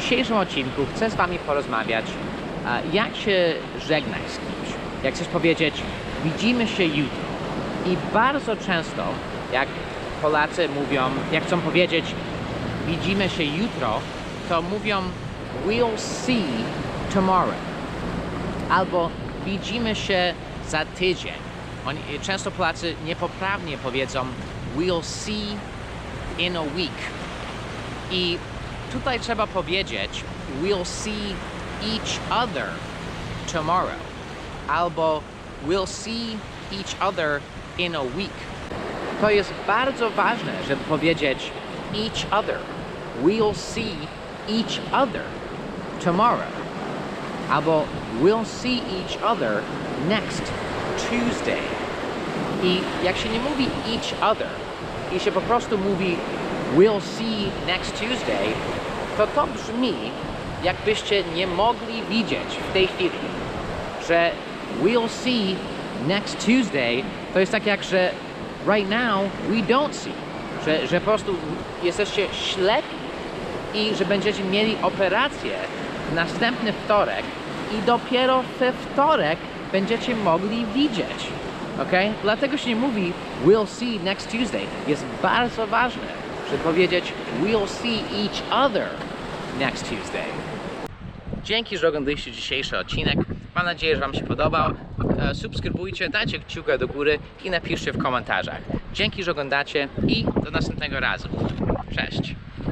dzisiejszym odcinku chcę z Wami porozmawiać, e, jak się żegnać z kimś. Jak chcesz powiedzieć, widzimy się jutro. I bardzo często, jak Polacy mówią, jak chcą powiedzieć, widzimy się jutro, to mówią, we'll see tomorrow. Albo widzimy się za tydzień. Oni, często Polacy niepoprawnie powiedzą, we'll see in a week. I tutaj trzeba powiedzieć we'll see each other tomorrow albo we'll see each other in a week. To jest bardzo ważne, żeby powiedzieć each other. We'll see each other tomorrow. Albo we'll see each other next Tuesday. I jak się nie mówi each other i się po prostu mówi we'll see next Tuesday, to to brzmi jakbyście nie mogli widzieć w tej chwili, że we'll see next Tuesday to jest tak jak, że right now we don't see, że, że po prostu jesteście ślepi i że będziecie mieli operację w następny wtorek i dopiero we wtorek będziecie mogli widzieć. Ok? Dlatego się nie mówi we'll see next Tuesday. Jest bardzo ważne, żeby powiedzieć we'll see each other next Tuesday. Dzięki, że oglądaliście dzisiejszy odcinek. Mam nadzieję, że Wam się podobał. E, Subskrybujcie, dajcie kciuka do góry i napiszcie w komentarzach. Dzięki, że oglądacie i do następnego razu. Cześć!